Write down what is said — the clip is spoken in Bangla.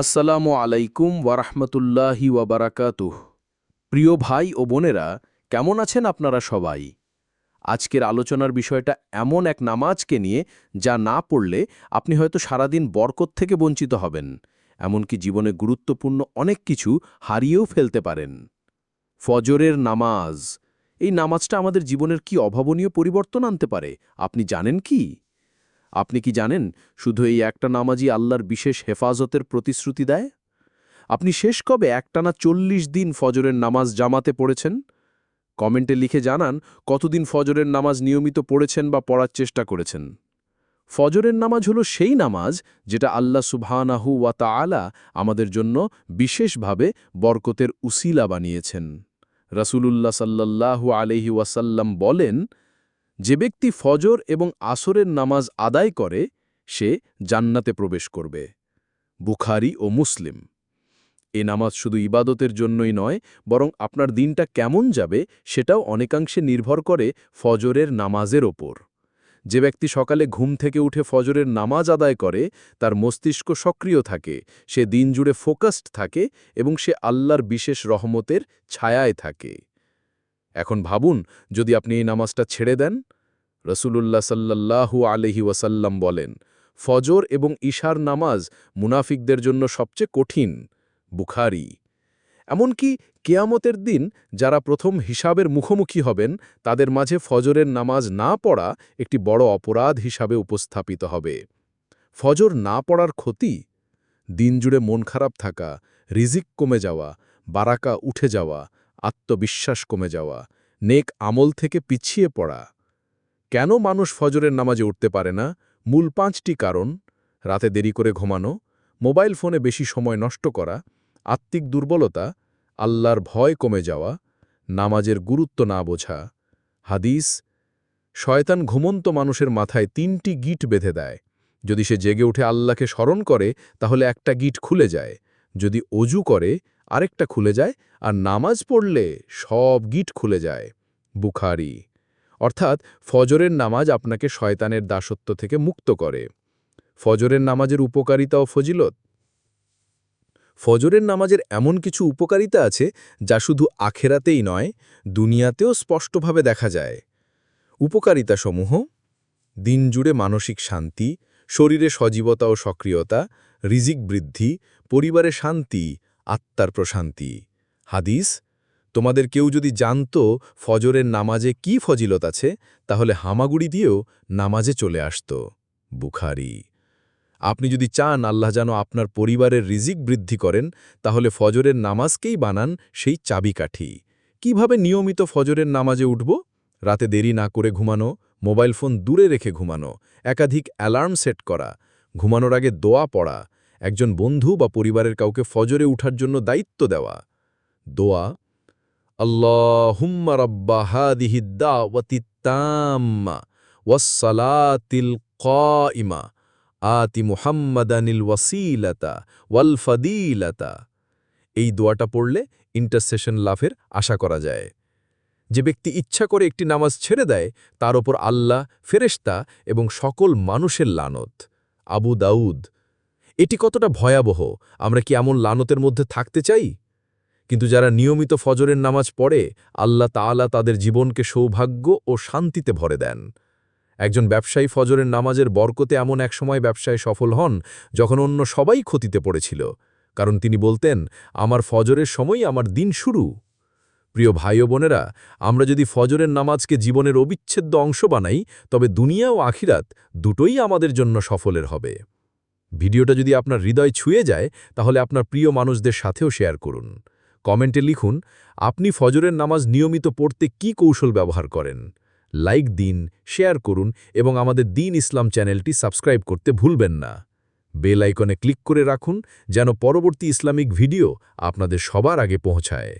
আসসালামু আলাইকুম ওয়ারহমতুল্লাহি ওয়াবারাকাতুহ। প্রিয় ভাই ও বোনেরা, কেমন আছেন আপনারা সবাই? আজকের আলোচনার বিষয়টা এমন এক নামাজকে নিয়ে যা না পড়লে আপনি হয়তো সারাদিন বরকত থেকে বঞ্চিত হবেন, এমনকি জীবনে গুরুত্বপূর্ণ অনেক কিছু হারিয়েও ফেলতে পারেন। ফজরের নামাজ, এই নামাজটা আমাদের জীবনের কি অভাবনীয় পরিবর্তন আনতে পারে, আপনি জানেন কি? আপনি কি জানেন শুধু এই একটা নামাজই আল্লাহর বিশেষ হেফাজতের প্রতিশ্রুতি দেয়? আপনি শেষ কবে একটানা চল্লিশ দিন ফজরের নামাজ জামাতে পড়েছেন? কমেন্টে লিখে জানান কতদিন ফজরের নামাজ নিয়মিত পড়েছেন বা পড়ার চেষ্টা করেছেন। ফজরের নামাজ হলো সেই নামাজ যেটা আল্লাহ সুবহানাহু ওয়া তাআলা আমাদের জন্য বিশেষভাবে বরকতের উসিলা বানিয়েছেন। রাসূলুল্লাহ সাল্লাল্লাহু আলাইহি ওয়াসাল্লাম বলেন যে ব্যক্তি ফজর এবং আসরের নামাজ আদায় করে, সে জান্নাতে প্রবেশ করবে। বুখারি ও মুসলিম। এ নামাজ শুধু ইবাদতের জন্যই নয়, বরং আপনার দিনটা কেমন যাবে সেটাও অনেকাংশে নির্ভর করে ফজরের নামাজের ওপর। যে ব্যক্তি সকালে ঘুম থেকে উঠে ফজরের নামাজ আদায় করে, তার মস্তিষ্ক সক্রিয় থাকে, সে দিন জুড়ে ফোকাসড থাকে এবং সে আল্লাহর বিশেষ রহমতের ছায়ায় থাকে। এখন ভাবুন, যদি আপনি এই নামাজটা ছেড়ে দেন, রসুলুল্লাহ সাল্লাল্লাহু আলহি ওয়াসাল্লাম বলেন, ফজর এবং ঈশার নামাজ মুনাফিকদের জন্য সবচেয়ে কঠিন, বুখারি। এমনকি কেয়ামতের দিন যারা প্রথম হিসাবের মুখোমুখি হবেন, তাদের মাঝে ফজরের নামাজ না পড়া একটি বড় অপরাধ হিসাবে উপস্থাপিত হবে। ফজর না পড়ার ক্ষতি? দিন জুড়ে মন খারাপ থাকা, রিজিক কমে যাওয়া, বারাকা উঠে যাওয়া আত্মবিশ্বাস কমে যাওয়া, নেক আমল থেকে পিছিয়ে পড়া। কেন মানুষ ফজরের নামাজে উঠতে পারে না? মূল পাঁচটি কারণ, রাতে দেরি করে ঘুমানো, মোবাইল ফোনে বেশি সময় নষ্ট করা, আত্মিক দুর্বলতা, আল্লাহর ভয় কমে যাওয়া, নামাজের গুরুত্ব না বোঝা। হাদিস, শয়তান ঘুমন্ত মানুষের মাথায় তিনটি গিট বেঁধে দেয়। যদি সে জেগে উঠে আল্লাহকে স্মরণ করে, তাহলে একটা গিট খুলে যায়। যদি অজু করে আরেকটা খুলে যায় আর নামাজ পড়লে সব গিট খুলে যায়। বুখারি। অর্থাৎ ফজরের নামাজ আপনাকে শয়তানের দাসত্ব থেকে মুক্ত করে। ফজরের নামাজের উপকারিতা ও ফজিলত। ফজরের নামাজের এমন কিছু উপকারিতা আছে যা শুধু আখেরাতেই নয়, দুনিয়াতেও স্পষ্টভাবে দেখা যায়। উপকারিতাসমূহ দিন জুড়ে মানসিক শান্তি, শরীরে সজীবতা ও সক্রিয়তা, রিজিক বৃদ্ধি, পরিবারে শান্তি আত্মার প্রশান্তি। হাদিস, তোমাদের কেউ যদি জানত ফজরের নামাজে কি ফজিলত আছে, তাহলে হামাগুড়ি দিয়েও নামাজে চলে আসত। বুখারি, আপনি যদি চান আল্লাহ যেন আপনার পরিবারের রিজিক বৃদ্ধি করেন, তাহলে ফজরের নামাজকেই বানান সেই চাবিকাঠি। কীভাবে নিয়মিত ফজরের নামাজে উঠব? রাতে দেরি না করে ঘুমানো, মোবাইল ফোন দূরে রেখে ঘুমানো, একাধিক অ্যালার্ম সেট করা, ঘুমানোর আগে দোয়া পড়া একজন বন্ধু বা পরিবারের কাউকে ফজরে উঠার জন্য দায়িত্ব দেওয়া। দোয়া, আল্লাহুম্মা রব্বা হাদিহি দাওয়াতি তাম্মা ওয়াসসালাতিল কাইমা আতি মুহাম্মাদানিল ওয়াসিলাতা ওয়াল ফাদিলাতা। এই দোয়াটা পড়লে ইন্টারসেশন লাভের আশা করা যায়। যে ব্যক্তি ইচ্ছা করে একটি নামাজ ছেড়ে দেয়, তার ওপর আল্লাহ, ফেরেশতা এবং সকল মানুষের লানত। আবু দাউদ এটি কতটা ভয়াবহ? আমরা কি এমন লানতের মধ্যে থাকতে চাই? কিন্তু যারা নিয়মিত ফজরের নামাজ পড়ে, আল্লাহ তাআলা তাদের জীবনকে সৌভাগ্য ও শান্তিতে ভরে দেন। একজন ব্যবসায়ী ফজরের নামাজের বরকতে এমন এক সময় ব্যবসায় সফল হন, যখন অন্য সবাই ক্ষতিতে পড়েছিল। কারণ তিনি বলতেন, আমার ফজরের সময় আমার দিন শুরু। প্রিয় ভাই বোনেরা, আমরা যদি ফজরের নামাজকে জীবনের অবিচ্ছেদ্য অংশ বানাই, তবে দুনিয়া ও আখিরাত দুটোই আমাদের জন্য সফলের হবে। ভিডিওটা যদি আপনার হৃদয় ছুঁয়ে যায়, তাহলে আপনার প্রিয় মানুষদের সাথেও শেয়ার করুন। কমেন্টে লিখুন, আপনি ফজরের নামাজ নিয়মিত পড়তে কি কৌশল ব্যবহার করেন? লাইক দিন, শেয়ার করুন এবং আমাদের দিন ইসলাম চ্যানেলটি সাবস্ক্রাইব করতে ভুলবেন না। বেল আইকনে ক্লিক করে রাখুন যেন পরবর্তী ইসলামিক ভিডিও আপনাদের সবার আগে পৌঁছায়।